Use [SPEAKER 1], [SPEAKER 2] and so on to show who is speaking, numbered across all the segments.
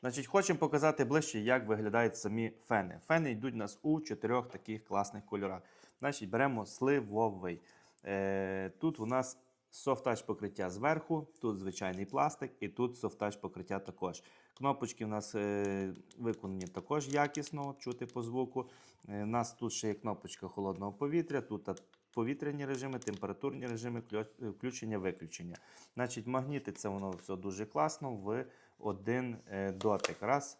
[SPEAKER 1] Значить, хочемо показати ближче, як виглядають самі фени. Фени йдуть у нас у чотирьох таких класних кольорах. Значить, беремо сливовий. Е, тут у нас софт-тач покриття зверху, тут звичайний пластик і тут софт-тач покриття також. Кнопочки у нас е, виконані також якісно, чути по звуку. Е, у нас тут ще є кнопочка холодного повітря, тут повітряні режими, температурні режими, включення-виключення. Значить, магніти це воно все дуже класно в один е, дотик. Раз.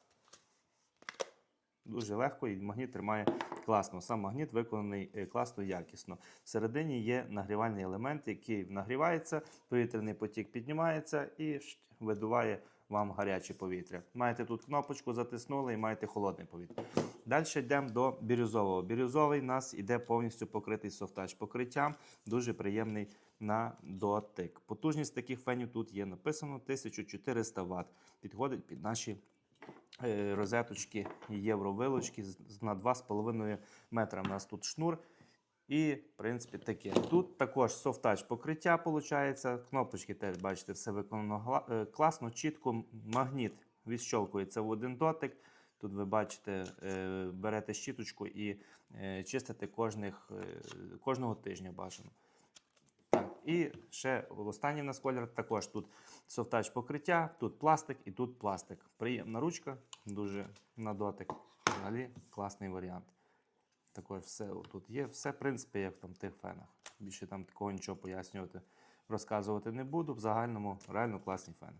[SPEAKER 1] Дуже легко і магніт тримає класно. Сам магніт виконаний е, класно якісно. Всередині є нагрівальний елемент, який нагрівається, повітряний потік піднімається і видуває вам гаряче повітря. Маєте тут кнопочку, затиснули і маєте холодне повітря. Далі йдемо до бірюзового. Бірюзовий у нас іде повністю покритий софтач покриттям, дуже приємний на дотик. Потужність таких фенів тут є написано 1400 Вт. Підходить під наші е, розеточки євровилочки на 2,5 метра. У нас тут шнур. І, в принципі, таке. Тут також софтач покриття виходить. Кнопочки теж, бачите, все виконано е, класно, чітко. Магніт відщолкується в один дотик. Тут ви бачите, е, берете щіточку і е, чистите кожних, кожного тижня бажано. Так, і ще останній в нас колір також тут софтач покриття, тут пластик і тут пластик. Приємна ручка, дуже на дотик. Взагалі класний варіант. Також все тут є. Все, в принципі, як там в тих фенах. Більше там такого нічого пояснювати, розказувати не буду. В загальному реально класні фени.